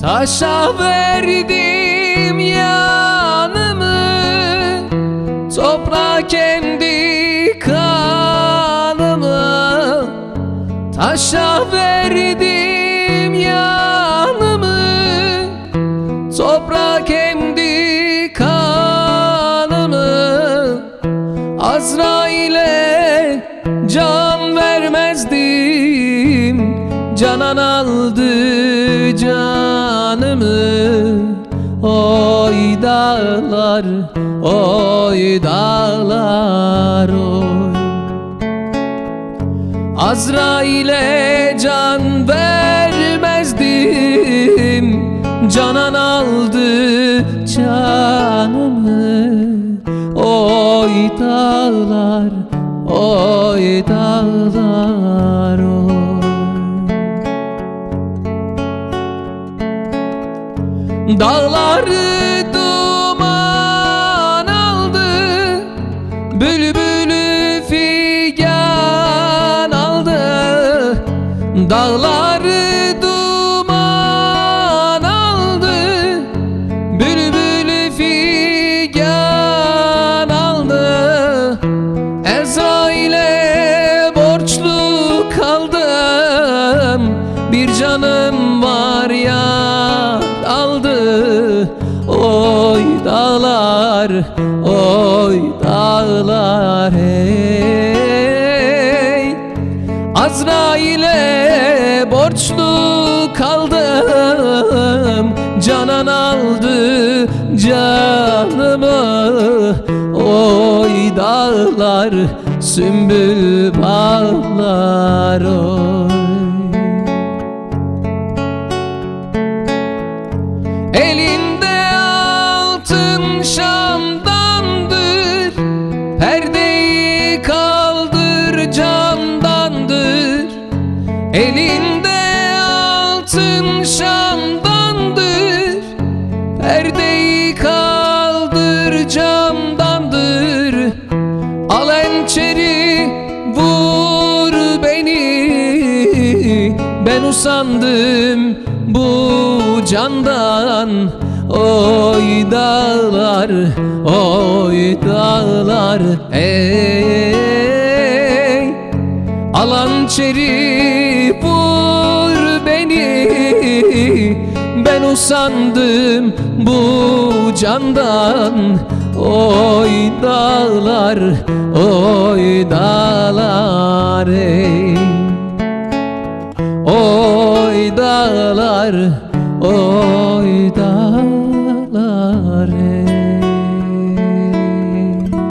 Taşa verdim yanımı Toprağa kendi kanımı. Taşa verdim yanımı Toprağa kendi kanımı. Azrail'e can vermezdim Canan aldı canımı Oy dağlar, oy dağlar oy. Azrail'e can vermezdim Canan aldı canımı. Oy dağlar, oy dağlar oy Dağları duman aldı Bülbülü figan aldı. Dağları duman aldı Bülbülü figan aldı. Ezrail'e borçlu kaldım Bir canım dağlar, oy dağlar hey. Azrail'e borçlu kaldım Canan aldı canımı. Oy dağlar, sümbül bağlar oy şamdandır Perdeyi kaldır camdandır. Al ençeri vur beni. Ben usandım bu candan. Oy dağlar, oy dağlar. Ey Alan çeri Ben usandım bu candan. Oy dağlar, oy dağlar ey. Oy dağlar, oy